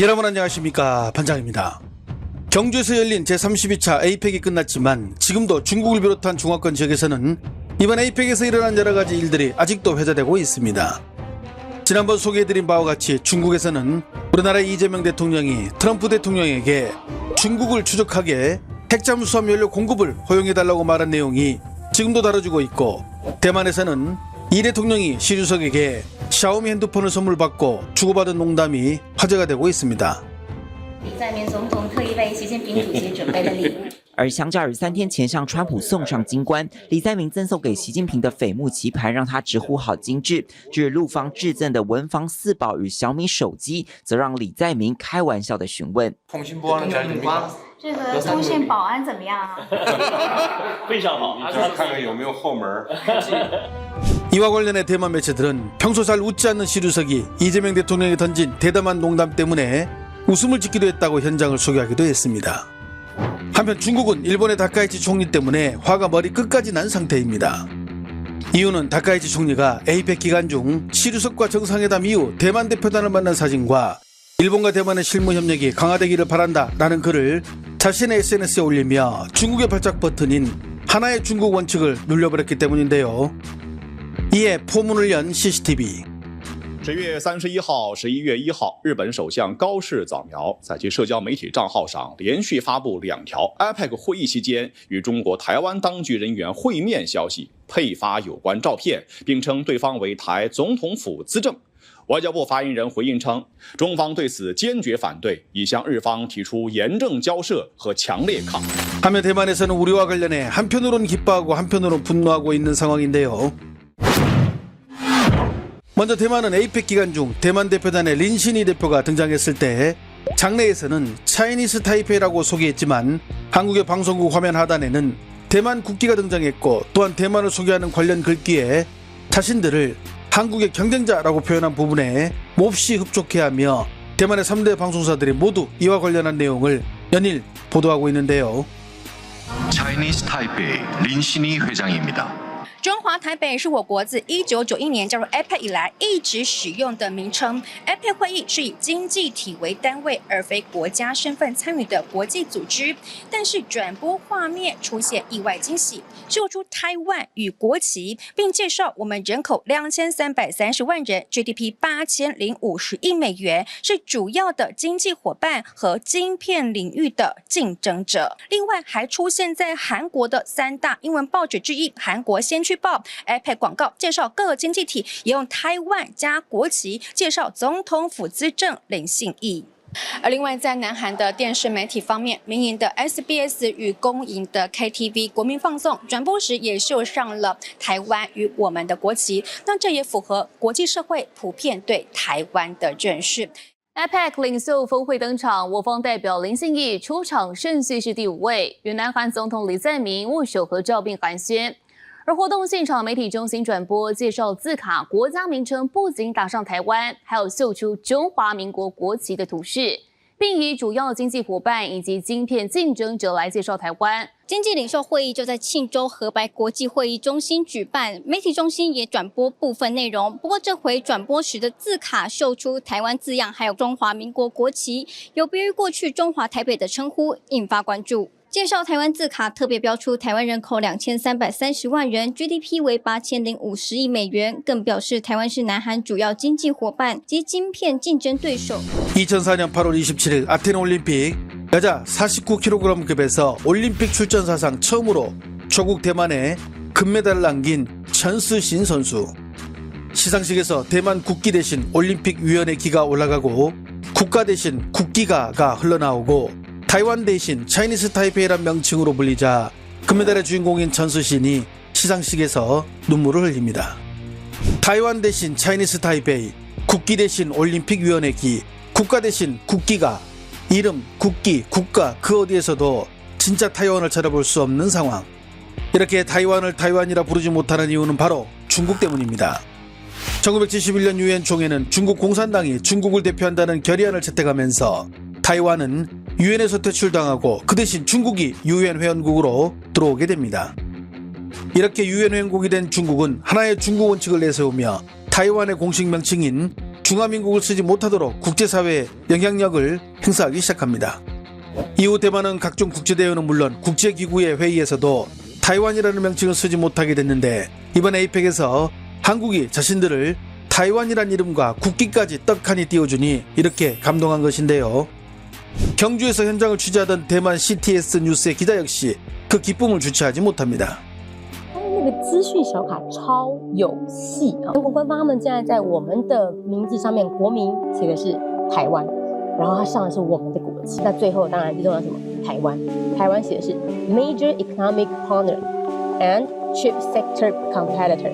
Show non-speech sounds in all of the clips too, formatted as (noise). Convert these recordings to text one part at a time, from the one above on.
여러분 안녕하십니까 반장입니다. 경주에서 열린 제32차 에이펙이 끝났지만 지금도 중국을 비롯한 중화권 지역에서는 이번 에이펙에서 일어난 여러 가지 일들이 아직도 회자되고 있습니다. 지난번 소개해드린 바와 같이 중국에서는 우리나라의 이재명 대통령이 트럼프 대통령에게 중국을 추적하게 핵잠 수함 연료 공급을 허용해달라고 말한 내용이 지금도 다뤄지고 있고 대만에서는 이 대통령이 시 주석에게 샤오미 핸드폰을 선물 받고 주고받은 농담이 화제가 되고 있습니다. 李在明总统特意为习近平主席准备的礼物。而相较于三天前向川普送上金冠，李在明赠送给习近平的榧木棋盘让他直呼好精致。至于陆方致赠的文房四宝与小米手机，则让李在明开玩笑的询问。 통신 보안은 잘 됩니까? 这个通信保安怎么样啊？(laughs) 非常好，你看看有没有后门儿。 (laughs) 이와 관련해 대만 매체들은 평소 잘 웃지 않는 시루석이 이재명 대통령이 던진 대담한 농담 때문에 웃음을 짓기도 했다고 현장을 소개하기도 했습니다. 한편 중국은 일본의 다카이치 총리 때문에 화가 머리 끝까지 난 상태입니다. 이유는 다카이치 총리가 에이펙 기간 중 시루석과 정상회담 이후 대만 대표단을 만난 사진과 일본과 대만의 실무 협력이 강화되기를 바란다라는 글을 자신의 SNS에 올리며 중국의 발작 버튼인 하나의 중국 원칙을 눌려버렸기 때문인데요. 이에 포문을 연 CCTV. 十月三十一号、十一月一号，日本首相高市早苗在其社交媒体账号上连续发布两条 IPEC 会议期间与中国台湾当局人员会面消息，配发有关照片，并称对方为台总统府资政。外交部发言人回应称，中方对此坚决反对，已向日方提出严正交涉和强烈抗议。 하면 대만에서는 우리와 관련해 한편으로는 기뻐하고 한편으로는 분노하고 있는 상황인데요. 먼저 대만은 에이펙 기간 중 대만 대표단의 린신이 대표가 등장했을 때 장내에서는 차이니스 타이페이라고 소개했지만 한국의 방송국 화면 하단에는 대만 국기가 등장했고 또한 대만을 소개하는 관련 글귀에 자신들을 한국의 경쟁자라고 표현한 부분에 몹시 흡족해하며 대만의 3대 방송사들이 모두 이와 관련한 내용을 연일 보도하고 있는데요. 차이니스 타이페이 린신이 회장입니다. 中华台北是我国自一九九一年加入 APEC 以来一直使用的名称。APEC 会议是以经济体为单位，而非国家身份参与的国际组织。但是转播画面出现意外惊喜，秀出台湾与国旗，并介绍我们人口两千三百三十万人，GDP 八千零五十亿美元，是主要的经济伙伴和晶片领域的竞争者。另外，还出现在韩国的三大英文报纸之一《韩国先驱报》，iPad 广告介绍各经济体，也用台湾加国旗介绍总统府资政林信义。而另外，在南韩的电视媒体方面，民营的 SBS 与公营的 KTV 国民放送转播时也绣上了台湾与我们的国旗，那这也符合国际社会普遍对台湾的认识。APEC 领袖峰会登场，我方代表林信义出场顺序是第五位，与南韩总统李在明握手合照并寒暄。而活动现场媒体中心转播介绍字卡国家名称不仅打上台湾，还有秀出中华民国国旗的图示，并以主要经济伙伴以及晶片竞争者来介绍台湾。经济领袖会议就在庆州河白国际会议中心举办，媒体中心也转播部分内容。不过这回转播时的字卡秀出台湾字样，还有中华民国国旗，有别于过去中华台北的称呼，引发关注。介绍台湾字卡特别标出台湾人口两千三百三十万人，GDP 为八千零五十亿美元，更表示台湾是南韩主要经济伙伴及晶片竞争对手。 2004년 8월 27일 아테네 올림픽 여자 49kg급에서 올림픽 출전 사상 처음으로 조국 대만에 금메달을 남긴 천스신 선수. 시상식에서 대만 국기 대신 올림픽 위원회 기가 올라가고 국가 대신 국기가가 흘러나오고 타이완 대신 차이니스 타이페이란 명칭으로 불리자 금메달의 주인공인 천스신이 시상식에서 눈물을 흘립니다. 타이완 대신 차이니스 타이페이, 국기 대신 올림픽 위원회 기, 국가 대신 국기가 이름, 국기, 국가 그 어디에서도 진짜 타이완을 찾아볼 수 없는 상황. 이렇게 타이완을 타이완이라 부르지 못하는 이유는 바로 중국 때문입니다. 1971년 유엔 총회는 중국 공산당이 중국을 대표한다는 결의안을 채택하면서 타이완은 유엔에서 퇴출당하고 그 대신 중국이 유엔 회원국으로 들어오게 됩니다. 이렇게 유엔 회원국이 된 중국은 하나의 중국 원칙을 내세우며 타이완의 공식 명칭인 중화민국을 쓰지 못하도록 국제사회에 영향력을 행사하기 시작합니다. 이후 대만은 각종 국제대회는 물론 국제기구의 회의에서도 타이완이라는 명칭을 쓰지 못하게 됐는데 이번 에이펙에서 한국이 자신들을 타이완이란 이름과 국기까지 떡하니 띄워주니 이렇게 감동한 것인데요. 경주에서 현장을 취재하던 대만 CTS 뉴스의 기자 역시 그 기쁨을 주체하지 못합니다. 那个资讯小卡超有戏啊！中国官方他们现在在我们的名字上面，国名写的是台湾，然后它上的是我们的国旗。那最后当然最重要是什么？台湾，台湾写的是 Major Economic Partner and Chip Sector Competitor。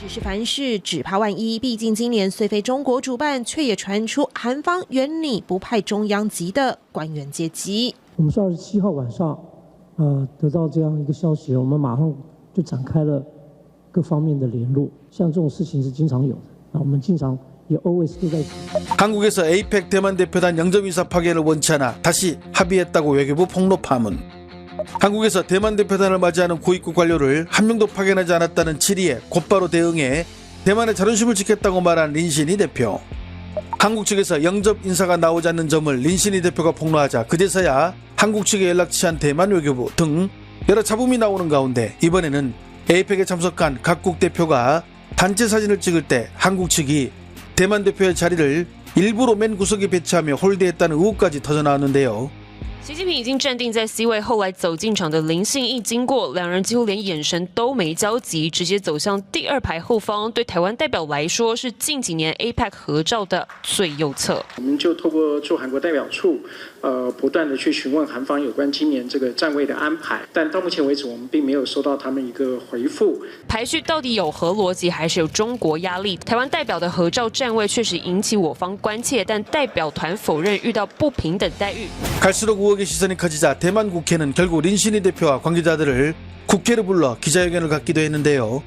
只是凡事只怕万一，毕竟今年虽非中国主办，却也传出韩方原拟不派中央级的官员接机。我们是二十七号晚上，呃，得到这样一个消息，我们马上就展开了各方面的联络。像这种事情是经常有的，那我们经常也 always 都在 한국에서 에이펙 대만 대표단 영접이사 파견을 원치 않아 다시 합의했다고 외교부 폭로 파문. 한국에서 대만 대표단을 맞이하는 고위급 관료를 한 명도 파견하지 않았다는 질의에 곧바로 대응해 대만의 자존심을 지켰다고 말한 린신이 대표. 한국 측에서 영접 인사가 나오지 않는 점을 린신이 대표가 폭로하자 그제서야 한국 측에 연락치 한 대만 외교부 등 여러 잡음이 나오는 가운데 이번에는 에이펙에 참석한 각국 대표가 단체 사진을 찍을 때 한국 측이 대만 대표의 자리를 일부러 맨 구석에 배치하며 홀대했다는 의혹까지 터져나왔는데요. 习近平已经站定在 C 位，后来走进场的林信义经过，两人几乎连眼神都没交集，直接走向第二排后方。对台湾代表来说，是近几年 APEC 合照的最右侧。我们就透过驻韩国代表处，呃，不断的去询问韩方有关今年这个站位的安排，但到目前为止，我们并没有收到他们一个回复。排序到底有何逻辑，还是有中国压力？台湾代表的合照站位确实引起我方关切，但代表团否认遇到不平等待遇。 갈수록 의혹의 시선이 커지자 대만 국회는 결국 린신이 대표와 관계자들을 국회로 불러 기자회견을 갖기도 했는데요.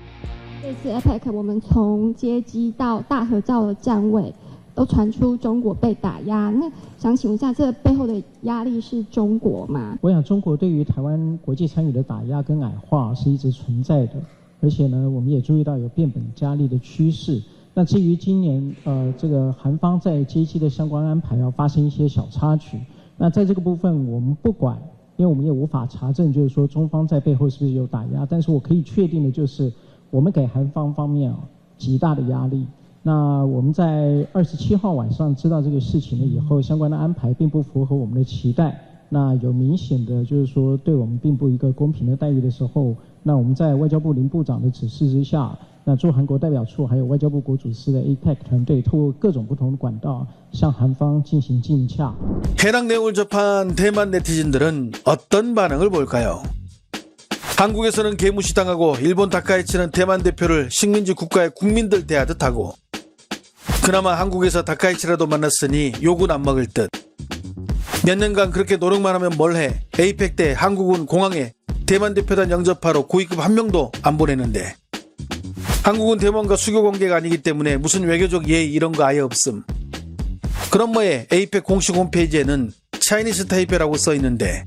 这次 APEC 我们从接机到大合照的站位， 都传出中国被打压。那想请问一下，这背后的压力是中国吗？我想，中国对于台湾国际参与的打压跟矮化是一直存在的，而且呢，我们也注意到有变本加厉的趋势。那至于今年呃，这个韩方在接机的相关安排要发生一些小插曲，那在这个部分我们不管，因为我们也无法查证，就是说中方在背后是不是有打压。但是我可以确定的就是，我们给韩方方面啊极大的压力。那我们在二十七号晚上知道这个事情了以后，相关的安排并不符合我们的期待。那有明显的就是说对我们并不一个公平的待遇的时候，那我们在外交部林部长的指示之下，那驻韩国代表处还有外交部国主司的 APEC 团队，透过各种不同的管道向韩方进行进洽。 해당 내용을 접한 대만 네티즌들은 어떤 반응을 볼까요? 한국에서는 개무시당하고 일본 다카이치는 대만 대표를 식민지 국가의 국민들 대하듯 하고 그나마 한국에서 다카이치라도 만났으니 욕은 안 먹을 듯. 몇 년간 그렇게 노력만 하면 뭘 해. 에이펙 때 한국은 공항에 대만 대표단 영접하러 고위급 한 명도 안 보내는데. 한국은 대만과 수교 관계가 아니기 때문에 무슨 외교적 예의 이런 거 아예 없음. 그럼 뭐에 에이펙 공식 홈페이지에는 차이니스 타이페라고 써 있는데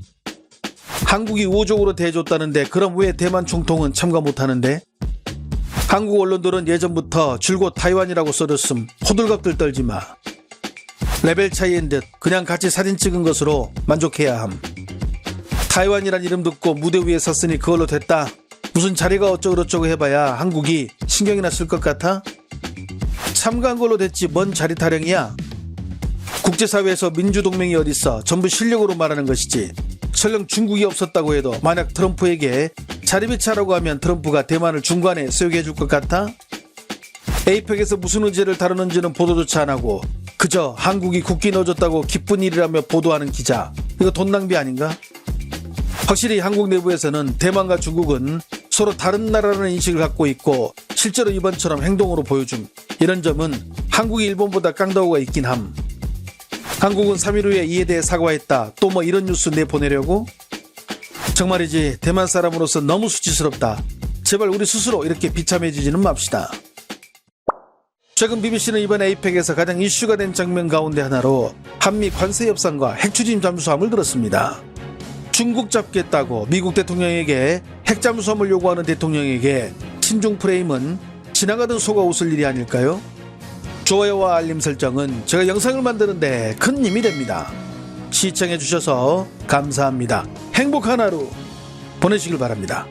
한국이 우호적으로 대해줬다는데 그럼 왜 대만 총통은 참가 못하는데? 한국 언론들은 예전부터 줄곧 타이완이라고 써줬음 호들갑들 떨지 마. 레벨 차이인 듯 그냥 같이 사진 찍은 것으로 만족해야 함. 타이완이란 이름 듣고 무대 위에 섰으니 그걸로 됐다. 무슨 자리가 어쩌고저쩌고 해봐야 한국이 신경이나 쓸 것 같아? 참가한 걸로 됐지 뭔 자리 타령이야? 국제사회에서 민주동맹이 어딨어 전부 실력으로 말하는 것이지 설령 중국이 없었다고 해도 만약 트럼프에게 자리 배치하라고 하면 트럼프가 대만을 중간에 세우게 해줄 것 같아? 에이펙에서 무슨 의제를 다루는지는 보도조차 안 하고 그저 한국이 국기 넣어줬다고 기쁜 일이라며 보도하는 기자 이거 돈 낭비 아닌가? 확실히 한국 내부에서는 대만과 중국은 서로 다른 나라라는 인식을 갖고 있고 실제로 이번처럼 행동으로 보여줌 이런 점은 한국이 일본보다 깡다구가 있긴 함. 한국은 3일 후에 이에 대해 사과했다. 또 뭐 이런 뉴스 내보내려고? 정말이지 대만 사람으로서 너무 수치스럽다. 제발 우리 스스로 이렇게 비참해지지는 맙시다. 최근 BBC는 이번 에이펙에서 가장 이슈가 된 장면 가운데 하나로 한미 관세 협상과 핵 추진 잠수함을 들었습니다. 중국 잡겠다고 미국 대통령에게 핵 잠수함을 요구하는 대통령에게 친중 프레임은 지나가던 소가 웃을 일이 아닐까요? 좋아요와 알림 설정은 제가 영상을 만드는데 큰 힘이 됩니다. 시청해 주셔서 감사합니다. 행복한 하루 보내시길 바랍니다.